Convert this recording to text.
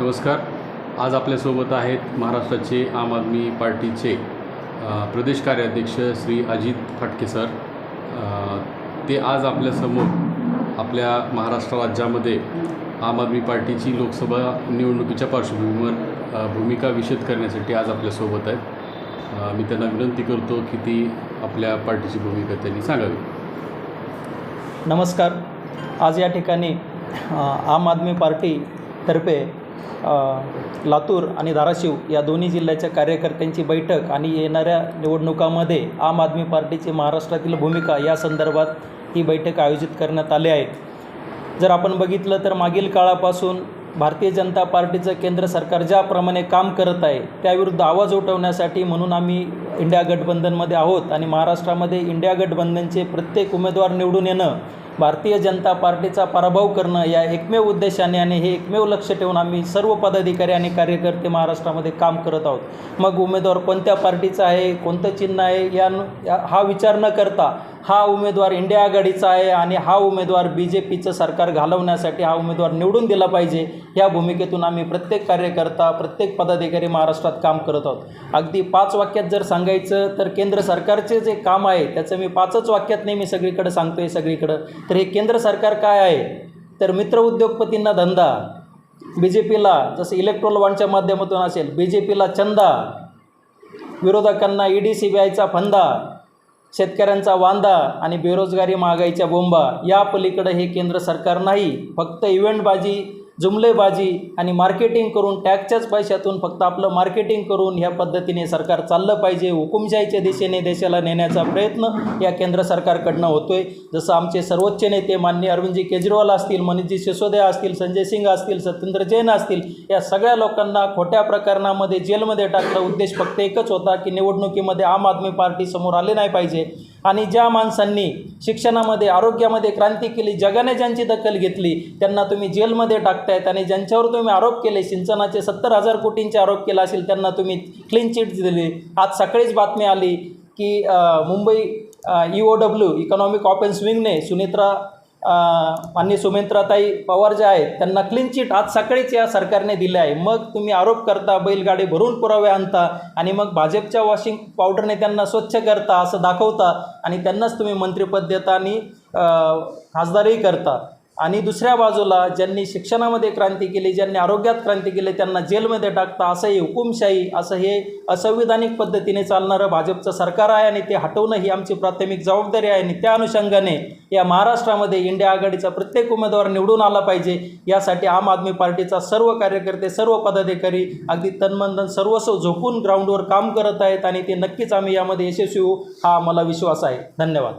नमस्कार. आज आपल्यासोबत आहेत महाराष्ट्राचे आम आदमी पार्टीचे प्रदेश कार्याध्यक्ष श्री अजित फाटके सर. ते आज आपल्यासमोर आपल्या महाराष्ट्र राज्यामध्ये आम आदमी पार्टीची लोकसभा निवडणुकीच्या पार्श्वभूमीवर भूमिका विशद करण्यासाठी आज आपल्यासोबत आहेत. मी त्यांना विनंती करतो की ती आपल्या पार्टीची भूमिका त्यांनी सांगावी. नमस्कार. आज या ठिकाणी आम आदमी पार्टीतर्फे लातूर आणि धाराशिव या दोन्ही जिल्ह्याच्या कार्यकर्त्यांची बैठक आणि येणाऱ्या निवडणुकामध्ये आम आदमी पार्टीची महाराष्ट्रातील भूमिका या संदर्भात ही बैठक आयोजित करण्यात आली आहे. जर आपण बघितलं तर मागील काळापासून भारतीय जनता पार्टीचं केंद्र सरकार ज्याप्रमाणे काम करत आहे त्याविरुद्ध आवाज उठवण्यासाठी म्हणून आम्ही इंडिया गठबंधनमध्ये आहोत आणि महाराष्ट्रामध्ये इंडिया गठबंधनचे प्रत्येक उमेदवार निवडून येणं भारतीय जनता पार्टीचा पराभव करणं या एकमेव उद्देशाने आणि हे एकमेव लक्ष ठेवून आम्ही सर्व पदाधिकारी आणि कार्यकर्ते महाराष्ट्रामध्ये काम करत आहोत. मग उमेदवार कोणत्या पार्टीचा आहे कोणतं चिन्ह आहे या हा विचार न करता हा उमेदवार इंडिया आघाडीचा आहे आणि हा उमेदवार बी जे पीचं सरकार घालवण्यासाठी हा उमेदवार निवडून दिला पाहिजे या भूमिकेतून आम्ही प्रत्येक कार्यकर्ता प्रत्येक पदाधिकारी महाराष्ट्रात काम करत आहोत. अगदी पाच वाक्यात जर सांगायचं तर केंद्र सरकारचे जे काम आहे त्याचं मी पाचच वाक्यात नेहमी सगळीकडे सांगतो आहे सगळीकडं. तर हे केंद्र सरकार काय आहे? तर मित्र उद्योगपतींना धंदा बी जे पीला जसं इलेक्ट्रोल वॉन्डच्या माध्यमातून असेल बी जे पीला चंदा विरोधकांना ई डी सी बी आयचा फंदा शेतकऱ्यांचा वांदा आणि बेरोजगारी महागाईच्या बोंबा या पलीकडे हे केंद्र सरकार नाही फक्त इव्हेंटबाजी जुमलेबाजी आणि मार्केटिंग करून टॅक्सच्याच पैशातून फक्त आपलं मार्केटिंग करून ह्या पद्धतीने सरकार चाललं पाहिजे हुकुमशाहीच्या दिशेने देशाला नेण्याचा प्रयत्न या केंद्र सरकारकडनं होतो आहे जसं आमचे सर्वोच्च नेते माननीय अरविंदजी केजरीवाल असतील मनीषजी सिसोदिया असतील संजय सिंग असतील सत्येंद्र जैन असतील या सगळ्या लोकांना खोट्या प्रकरणामध्ये जेलमध्ये टाकलं उद्देश फक्त एकच होता की निवडणुकीमध्ये आम आदमी पार्टी समोर आले नाही पाहिजे. आणि ज्या माणसांनी शिक्षणामध्ये आरोग्यामध्ये क्रांती केली जगाने ज्यांची दखल घेतली त्यांना तुम्ही जेलमध्ये टाकतायत आणि ज्यांच्यावर तुम्ही आरोप केले सिंचनाचे सत्तर हजार कोटींचे आरोप केला असेल त्यांना तुम्ही क्लीन चिट दिली. आज सकाळीच बातमी आली की Mumbai E O W economic offence स्विंगने Sunetra अ, आणि सुमित्राताई पवार ज्या आहेत त्यांना क्लीन चिट आज सकाळीच या सरकारने दिले आहे. मग तुम्ही आरोप करता बैलगाडी भरून पुरावे आणता आणि मग भाजपच्या वॉशिंग पावडरने त्यांना स्वच्छ करता असं दाखवता आणि त्यांनाच तुम्ही मंत्रिपद देता आणि खासदारही करता. आणि दुसऱ्या बाजूला ज्यांनी शिक्षणामध्ये क्रांती केली ज्यांनी आरोग्यात क्रांती केली त्यांना जेलमध्ये टाकता असं हे हुकुमशाही असं हे असंविधानिक पद्धतीने चालणारं भाजपचं सरकार आहे आणि ते हटवणं ही आमची प्राथमिक जबाबदारी आहे. आणि त्या अनुषंगाने या महाराष्ट्रामध्ये इंडिया आघाडीचा प्रत्येक उमेदवार निवडून आला पाहिजे. यासाठी आम आदमी पार्टीचा सर्व कार्यकर्ते सर्व पदाधिकारी अगदी तन्मनधन सर्वस्व झोपून ग्राउंडवर काम करत आहेत आणि ते नक्कीच आम्ही यामध्ये यशस्वी होऊ हा मला विश्वास आहे. धन्यवाद.